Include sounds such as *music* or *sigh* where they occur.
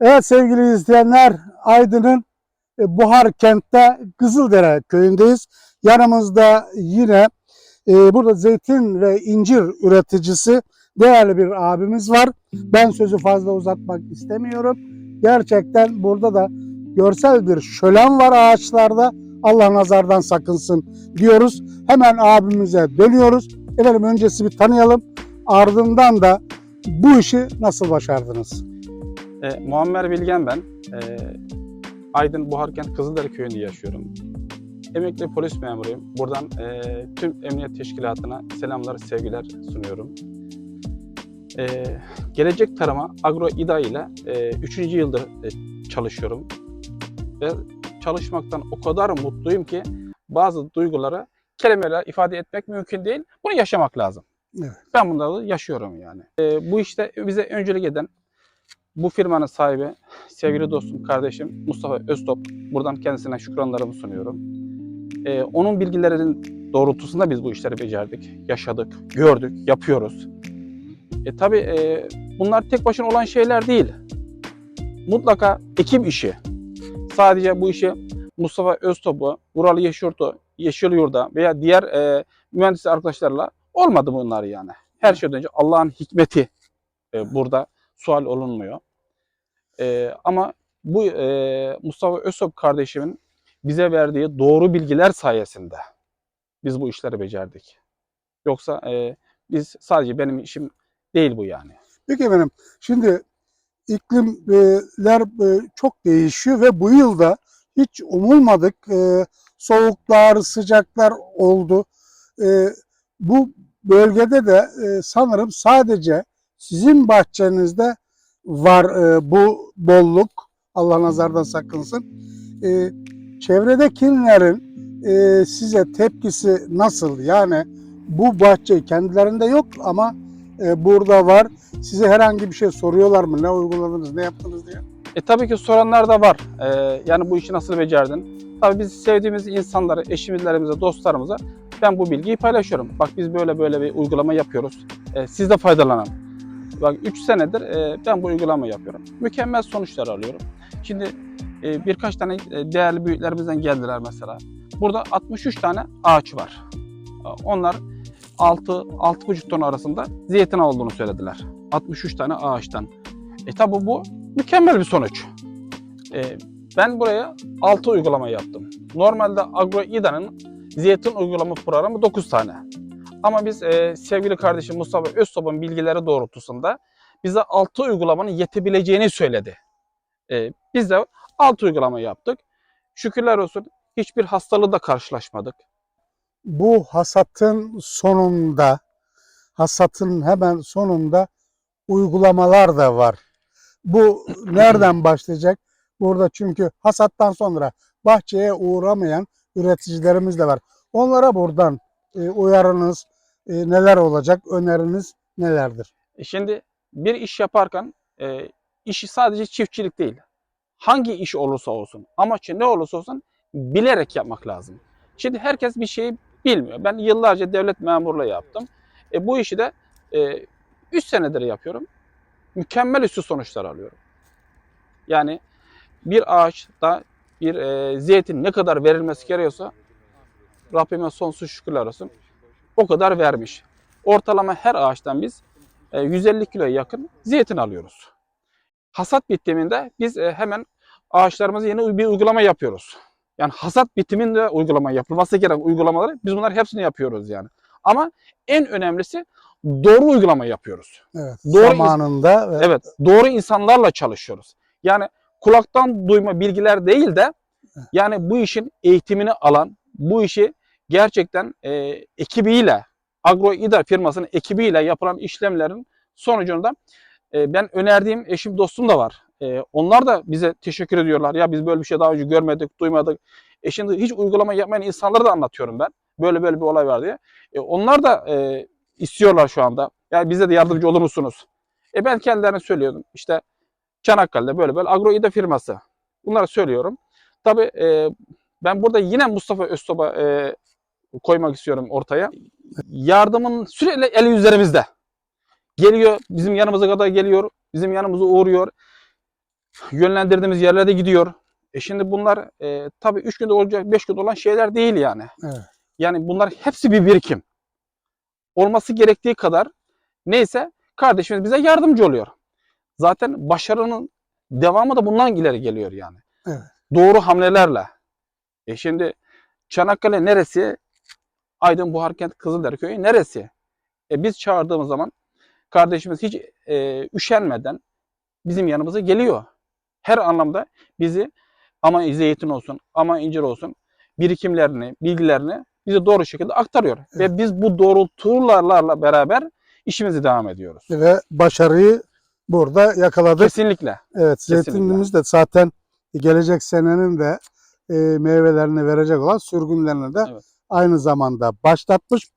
Evet sevgili izleyenler Aydın'ın e, Buhar kentte Kızıldere köyündeyiz. Yanımızda yine e, burada zeytin ve incir üreticisi değerli bir abimiz var. Ben sözü fazla uzatmak istemiyorum. Gerçekten burada da görsel bir şölen var ağaçlarda. Allah nazardan sakınsın diyoruz. Hemen abimize dönüyoruz. Efendim öncesi bir tanıyalım. Ardından da bu işi nasıl başardınız? E, Muammer Bilgen ben. E, Aydın Buharkent Kızıldere köyünde yaşıyorum. Emekli polis memuruyum. Buradan e, tüm emniyet teşkilatına selamlar, sevgiler sunuyorum. E, gelecek Tarıma Agro İDA ile 3. yıldır e, çalışıyorum. Ve çalışmaktan o kadar mutluyum ki bazı duyguları kelimelerle ifade etmek mümkün değil. Bunu yaşamak lazım. Evet. Ben bunları yaşıyorum yani. E, bu işte bize öncülük eden bu firmanın sahibi, sevgili dostum, kardeşim Mustafa Öztop. Buradan kendisine şükranlarımı sunuyorum. Ee, onun bilgilerinin doğrultusunda biz bu işleri becerdik, yaşadık, gördük, yapıyoruz. E, tabii e, bunlar tek başına olan şeyler değil. Mutlaka ekip işi. Sadece bu işi Mustafa Öztop'u, Vural Yeşurt'u, Yeşilyurt'a veya diğer e, mühendis arkadaşlarla olmadı bunlar yani. Her şeyden önce Allah'ın hikmeti e, burada sual olunmuyor. Ee, ama bu e, Mustafa Özsop kardeşimin bize verdiği doğru bilgiler sayesinde biz bu işleri becerdik. Yoksa e, biz sadece benim işim değil bu yani. Peki efendim şimdi iklimler e, çok değişiyor ve bu yılda hiç umulmadık e, soğuklar, sıcaklar oldu. E, bu bölgede de e, sanırım sadece sizin bahçenizde var e, bu bolluk. Allah nazardan sakınsın. E, çevredekilerin e, size tepkisi nasıl? Yani bu bahçe kendilerinde yok ama e, burada var. Size herhangi bir şey soruyorlar mı? Ne uyguladınız, ne yaptınız diye. E tabii ki soranlar da var. E, yani bu işi nasıl becerdin? Tabii biz sevdiğimiz insanları, eşimizlerimize, dostlarımıza ben bu bilgiyi paylaşıyorum. Bak biz böyle böyle bir uygulama yapıyoruz. E, siz de faydalanın. Bak 3 senedir e, ben bu uygulama yapıyorum. Mükemmel sonuçlar alıyorum. Şimdi e, birkaç tane e, değerli büyüklerimizden geldiler mesela. Burada 63 tane ağaç var. Onlar 6-6,5 ton arasında zeytin olduğunu söylediler. 63 tane ağaçtan. E tabi bu mükemmel bir sonuç. E, ben buraya 6 uygulama yaptım. Normalde Agro İDA'nın zeytin uygulama programı 9 tane. Ama biz e, sevgili kardeşim Mustafa Öztop'un bilgileri doğrultusunda bize 6 uygulamanın yetebileceğini söyledi. E, biz de 6 uygulama yaptık. Şükürler olsun hiçbir hastalığı da karşılaşmadık. Bu hasatın sonunda, hasatın hemen sonunda uygulamalar da var. Bu *clears throat* nereden başlayacak? Burada çünkü hasattan sonra bahçeye uğramayan üreticilerimiz de var. Onlara buradan e, uyarınız e, neler olacak, öneriniz nelerdir? E, Şimdi bir iş yaparken e, işi sadece çiftçilik değil. Hangi iş olursa olsun, amacı ne olursa olsun bilerek yapmak lazım. Şimdi herkes bir şeyi bilmiyor. Ben yıllarca devlet memurluğu yaptım. E, bu işi de 3 senedir yapıyorum. Mükemmel üstü sonuçlar alıyorum. Yani bir ağaçta bir e, zeytin ne kadar verilmesi gerekiyorsa Rabbime sonsuz şükürler olsun. O kadar vermiş. Ortalama her ağaçtan biz e, 150 kiloya yakın zeytin alıyoruz. Hasat bitiminde biz e, hemen ağaçlarımıza yeni bir uygulama yapıyoruz. Yani hasat bitiminde uygulama yapılması gereken uygulamaları biz bunlar hepsini yapıyoruz yani. Ama en önemlisi doğru uygulama yapıyoruz. Evet, Doğru zamanında ve Evet, doğru insanlarla çalışıyoruz. Yani kulaktan duyma bilgiler değil de yani bu işin eğitimini alan, bu işi gerçekten e, ekibiyle, Agro İDA firmasının ekibiyle yapılan işlemlerin sonucunda e, ben önerdiğim eşim dostum da var. E, onlar da bize teşekkür ediyorlar. Ya biz böyle bir şey daha önce görmedik, duymadık. E şimdi hiç uygulama yapmayan insanlara da anlatıyorum ben. Böyle böyle bir olay var diye. E, onlar da e, istiyorlar şu anda. Yani bize de yardımcı olur musunuz? E ben kendilerine söylüyordum. İşte Çanakkale'de böyle böyle Agro İDA firması. Bunları söylüyorum. Tabii e, ben burada yine Mustafa Öztop'a e, koymak istiyorum ortaya. Yardımın sürekli eli üzerimizde. Geliyor, bizim yanımıza kadar geliyor, bizim yanımıza uğruyor. yönlendirdiğimiz yerlere de gidiyor. E şimdi bunlar e, tabii 3 günde olacak, 5 günde olan şeyler değil yani. Evet. Yani bunlar hepsi bir birikim. Olması gerektiği kadar neyse kardeşimiz bize yardımcı oluyor. Zaten başarının devamı da bundan ileri geliyor yani. Evet. Doğru hamlelerle. E şimdi Çanakkale neresi? Aydın Buharkent Kızıldere köyü neresi? E biz çağırdığımız zaman kardeşimiz hiç e, üşenmeden bizim yanımıza geliyor. Her anlamda bizi ama zeytin olsun, ama incir olsun birikimlerini, bilgilerini bize doğru şekilde aktarıyor. Ve biz bu doğrultularla beraber işimizi devam ediyoruz. Ve başarıyı burada yakaladık. Kesinlikle. Evet, zeytinimiz de zaten gelecek senenin de e, meyvelerini verecek olan sürgünlerini de Evet. Aynı zamanda başlatmış.